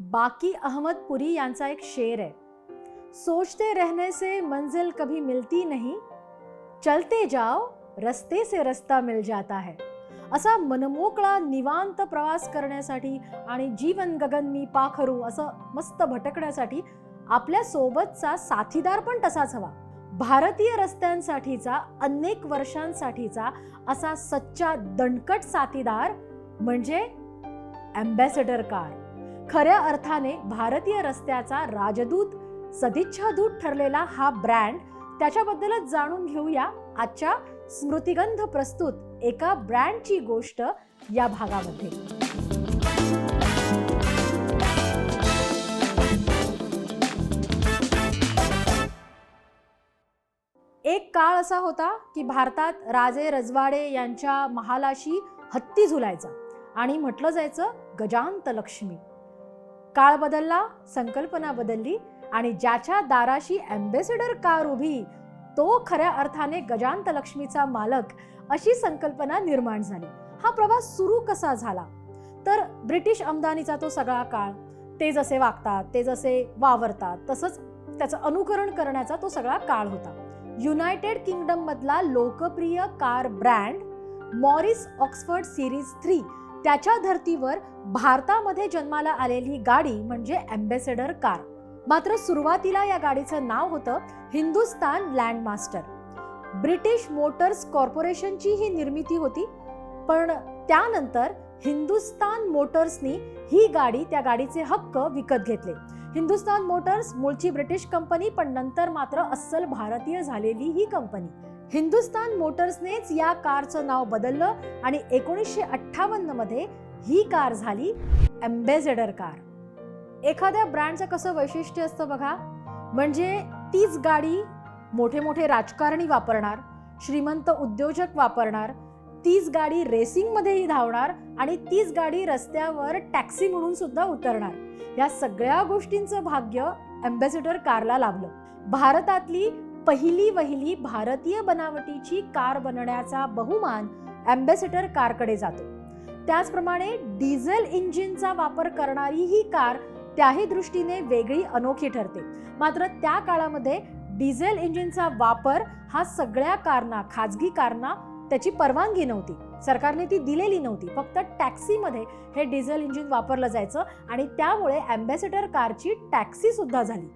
बाकी अहमद पुरी यांचा एक शेर आहे. सोचते रहने से मंजिल कभी मिलती नहीं चलते जाओ रस्ते से रस्ता मिल जाता है. असा मनमोकळा निवांत प्रवास करण्यासाठी आणि जीवन गगन मी पाखरू असं मस्त भटकण्यासाठी आपल्या सोबतचा साथीदार पण तसाच हवा. भारतीय रस्त्यांसाठीचा अनेक वर्षांसाठीचा असा सच्चा दणकट साथीदार म्हणजे अँबॅसेडर कार. खऱ्या अर्थाने भारतीय रस्त्याचा राजदूत सदिच्छादूत ठरलेला हा ब्रँड त्याच्याबद्दलच जाणून घेऊया आजच्या स्मृतिगंध प्रस्तुत एका ब्रँडची गोष्ट या भागामध्ये. एक काळ असा होता की भारतात राजे रजवाडे यांच्या महालाशी हत्ती झुलायचा आणि म्हटलं जायचं गजांत लक्ष्मी काळ बदलला संकल्पना बदलली आणि ज्याच्या दाराशी अँबेसेडर कार उभी तो खऱ्या अर्थाने गजांत लक्ष्मीचा मालक अशी संकल्पना निर्माण झाली. हा प्रवास सुरू कसा झाला? तर ब्रिटिश आमदानीचा तो सगळा काळ ते जसे वागतात ते जसे वावरतात तसंच त्याचं अनुकरण करण्याचा तो सगळा काळ होता. युनायटेड किंगडम मधला लोकप्रिय car brand Morris Oxford series three त्याच्या धर्तीवर भारतामध्ये जन्माला आलेली गाडी म्हणजे अँबेसेडर कार. मात्र सुरुवातीला या गाडीचं नाव होतं हिंदुस्तान लँडमास्टर. ब्रिटिश मोटर्स कॉर्पोरेशनची ही निर्मिती होती पण त्यानंतर हिंदुस्तान मोटर्सनी ही गाडी त्या गाडीचे हक्क विकत घेतले. हिंदुस्तान मोटर्स मूळची ब्रिटिश कंपनी पण नंतर मात्र अस्सल भारतीय झालेली ही कंपनी. हिंदुस्तान मोटर्सनेच या कारचं नाव बदललं आणि एकोणीसशे अठ्ठावन्नमध्ये ही कार झाली अँबेसेडर कार. एखाद्या ब्रँडचं कसं वैशिष्ट्य असतं बघा? म्हणजे तीच गाडी मोठे मोठे राजकारणी वापरणार श्रीमंत उद्योजक वापरणार तीच गाडी रेसिंगमध्येही धावणार आणि तीच गाडी रस्त्यावर टॅक्सी म्हणून सुद्धा उतरणार. या सगळ्या गोष्टींचं भाग्य अँबॅसेडर कारला लाभलं. भारतातली पहिली वहिली भारतीय बनावटीची कार बनण्याचा बहुमान अँबॅसेडर कारकडे जातो. त्याचप्रमाणे डिझेल इंजिनचा वापर करणारी ही कार त्याही दृष्टीने वेगळी अनोखी ठरते. मात्र त्या काळामध्ये डिझेल इंजिनचा वापर हा सगळ्या कारना खाजगी कारना त्याची परवानगी नव्हती. सरकारने ती दिलेली नव्हती. फक्त टॅक्सीमध्ये हे डिझेल इंजिन वापरलं जायचं आणि त्यामुळे अँबॅसेडर कारची टॅक्सी सुद्धा झाली.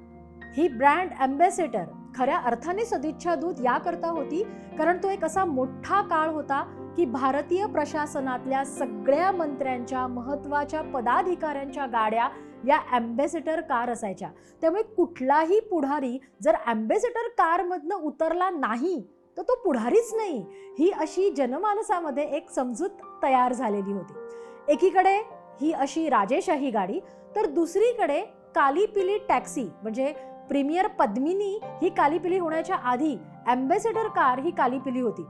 ही ब्रँड अँबॅसेडर खऱ्या अर्थाने सदिच्छा दूत याकरता होती कारण तो एक असा मोठा काळ होता की भारतीय प्रशासनातल्या सगळ्या मंत्र्यांच्या महत्त्वाच्या पदाधिकाऱ्यांच्या गाड्या या ॲम्बेसेडर कार असायच्या. त्यामुळे कुठलाही पुढारी जर ॲम्बेसेडर कारमधनं उतरला नाही तर तो पुढारीच नाही. ही अशी जनमानसामध्ये एक समजूत तयार झालेली होती. एकीकडे ही अशी राजेशाही गाडी तर दुसरीकडे कालीपिली टॅक्सी म्हणजे प्रीमियर पद्मिनी ही कालीपिली होण्याच्या आधी अँबेसेडर कार ही कालीपिली होती.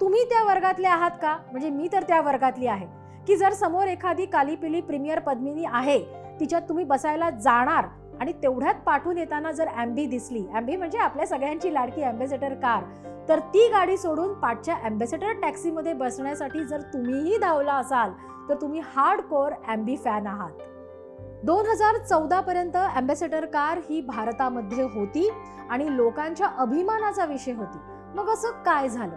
तुम्ही त्या वर्गातले आहात का? म्हणजे मी तर त्या वर्गातली आहे. की जर समोर एखादी कालीपिली प्रीमियर पद्मिनी आहे तिच्यात तुम्ही बसायला जाणार आणि तेवढ्यात पाठवून येताना जर अँबी दिसली अँबी म्हणजे आपल्या सगळ्यांची लाडकी ॲम्बेसेडर कार तर ती गाडी सोडून पाठच्या ॲम्बेसेडर टॅक्सीमध्ये बसण्यासाठी जर तुम्हीही धावला असाल तर तुम्ही हार्ड कोर अँबी फॅन आहात. दोन हजार चौदा पर्यंत अँबॅसेडर कार ही भारतामध्ये होती आणि लोकांच्या अभिमानाचा विषय होती. मग असं काय झालं?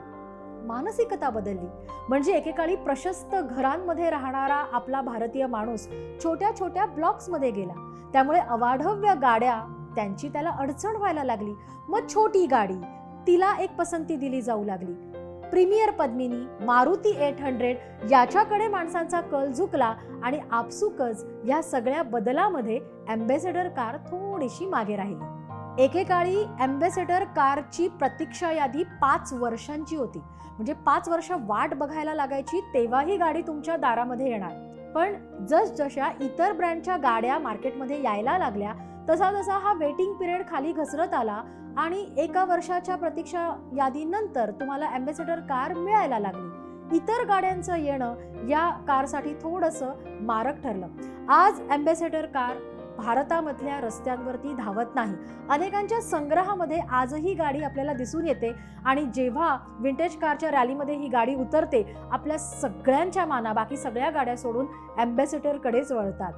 मानसिकता बदलली. म्हणजे एकेकाळी प्रशस्त घरांमध्ये राहणारा आपला भारतीय माणूस छोट्या छोट्या ब्लॉक्समध्ये गेला. त्यामुळे अवाढव्य गाड्या त्यांची त्याला अडचण व्हायला लागली. मग छोटी गाडी तिला एक पसंती दिली जाऊ लागली. Premier Padmini Maruti eight hundred याच्याकडे माणसांचा कल झुकला आणि आपसुकच या सगळ्या बदलामध्ये अँबेसेडर कार थोडीशी मागे राहिली. एकेकाळी अँबेसेडर कारची प्रतीक्षा यादी पाच वर्षांची होती. म्हणजे पाच वर्ष वाट बघायला लागायची तेव्हाही गाडी तुमच्या दारामध्ये येणार. पण जसजशा इतर ब्रँडच्या गाड्या मार्केटमध्ये यायला लागल्या तसा तसा हा वेटिंग पिरियड खाली घसरत आला आणि एका वर्षाच्या प्रतीक्षा यादीनंतर तुम्हाला अँबॅसेडर कार मिळायला लागली. इतर गाड्यांचं येणं या कारसाठी थोडंसं मारक ठरलं. आज अँबॅसेडर कार भारतामधल्या रस्त्यांवरती धावत नाही. अनेकांच्या संग्रहामध्ये आजही गाडी आपल्याला दिसून येते आणि जेव्हा विंटेज कारच्या रॅलीमध्ये ही गाडी उतरते आपल्या सगळ्यांच्या माना बाकी सगळ्या गाड्या सोडून अँबॅसेडरकडेच वळतात.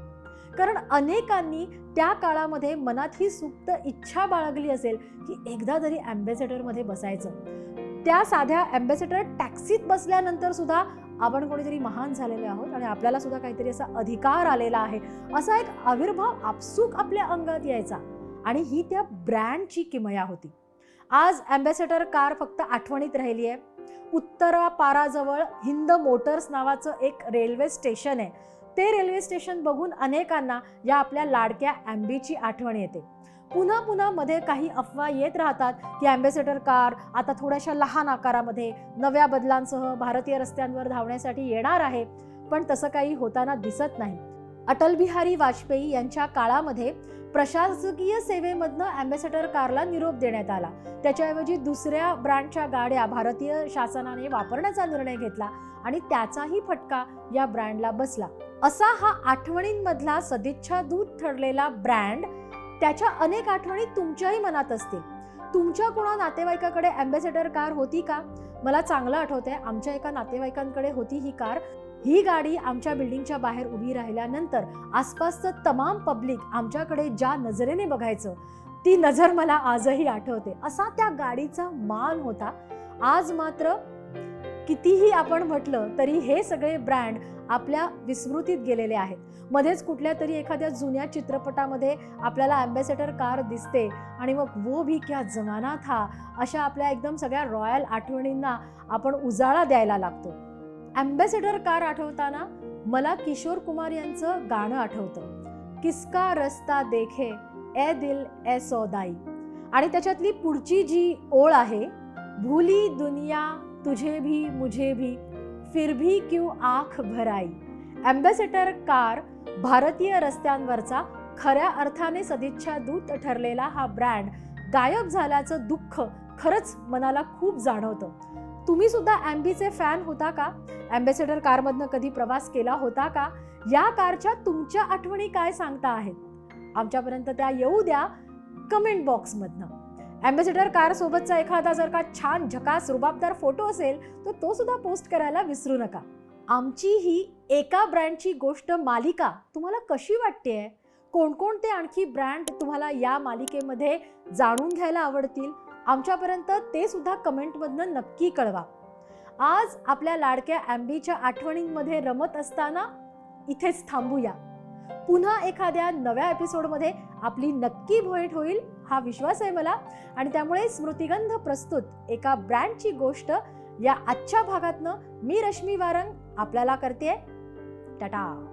कारण अनेकांनी त्या काळामध्ये मनात ही सुप्त इच्छा बाळगली असेल की एकदा तरी अँबॅसेडरमध्ये बसायचं. त्या साध्या अँबॅसेडर टॅक्सीत बसल्यानंतर सुद्धा आपण कोणीतरी महान झालेले आहोत आणि आपल्याला सुद्धा काहीतरी असा अधिकार आलेला आहे. असा एक आविर्भाव आपसूक आपल्या अंगात यायचा आणि ही त्या ब्रँडची किमया होती. आज ॲम्बेसेडर कार फक्त आठवणीत राहिली आहे. उत्तरा पाराजवळ हिंद मोटर्स नावाचं एक रेल्वे स्टेशन आहे. ते रेल्वे स्टेशन बघून अनेकांना या आपल्या लाडक्या अँबीची आठवण येते. पुन्हा पुन्हा मध्ये काही अफवा येत राहतात की अँबेसेडर कार आता थोड्याशा लहान आकारामध्ये नव्या बदलांसह भारतीय रस्त्यांवर धावण्यासाठी येणार आहे पण तसं काही होताना दिसत नाही. अटल बिहारी वाजपेयी यांच्या काळामध्ये प्रशासकीय सेवेमधनं अँबेसेडर कारला निरोप देण्यात आला. त्याच्याऐवजी दुसऱ्या ब्रँडच्या गाड्या भारतीय शासनाने वापरण्याचा निर्णय घेतला. आणि त्याचाही फटका या ब्रँडला बसला. असा हा आठवणींमधला सदिच्छा दूत ठरलेला ब्रँड त्याच्या अनेक आठवणी तुमच्याही मनात असतील. तुमच्या कोणा नातेवाईकाकडे अँबॅसेडर कार होती का? मला चांगलं आठवतंय आमच्या एका नातेवाईकांकडे होती ही कार. ही गाडी आमच्या बिल्डिंगच्या बाहेर उभी राहिल्यानंतर आसपासचं तमाम पब्लिक आमच्याकडे ज्या नजरेने बघायचं ती नजर मला आजही आठवते. असा त्या गाडीचा मान होता. आज मात्र कितीही आपण म्हटलं तरी हे सगळे ब्रँड आपल्या विस्मृतीत गेलेले आहेत. मध्येच कुठल्या तरी एखाद्या जुन्या चित्रपटामध्ये आपल्याला अँबॅसेडर कार दिसते आणि मग वो भी क्या जमाना था अशा आपल्या एकदम सगळ्या रॉयल आठवणींना आपण उजाळा द्यायला लागतो. अँबॅसेडर कार आठवताना मला किशोर कुमार यांचं गाणं आठवतं. किसका रस्ता देखे ए दिल ए सौदाई. आणि त्याच्यातली पुढची जी ओळ आहे भुली दुनिया तुझे भी मुझे भी फिर भी क्यू आंख भराई? अँबॅसेडर कार भारतीय रस्त्यांवरचा खऱ्या अर्थाने सदिच्छा दूत ठरलेला हा ब्रँड गायब झाल्याचं दुःख खरंच मनाला खूप जाणवतं. तुम्ही सुद्धा ॲम्बीचे फॅन होता का? अँबॅसेडर कारमधनं कधी प्रवास केला होता का? या कारच्या तुमच्या आठवणी काय सांगता आहेत? आमच्यापर्यंत त्या येऊ द्या कमेंट बॉक्समधनं अँबॅसेडर कार सोबतचा एखादा जर का छान झकास रुबाबदार फोटो असेल तर तो सुद्धा पोस्ट करायला विसरू नका. आमची ही एका ब्रँडची गोष्ट मालिका तुम्हाला कशी वाटते कोणकोणते आणखी ब्रँड तुम्हाला या मालिकेमध्ये जाणून घ्यायला आवडतील? आमच्यापर्यंत ते सुद्धा कमेंटमधनं नक्की कळवा. आज आपल्या लाडक्या अँबीच्या आठवणींमध्ये रमत असताना इथेच थांबूया. पुन्हा एखाद्या नव्या एपिसोडमध्ये आपली नक्की भेट होईल हा विश्वास आहे मला. आणि त्यामुळे स्मृतिगंध प्रस्तुत एका ब्रँडची गोष्ट या आजच्या भागातनं मी रश्मी वारंग आपल्याला करते टाटा!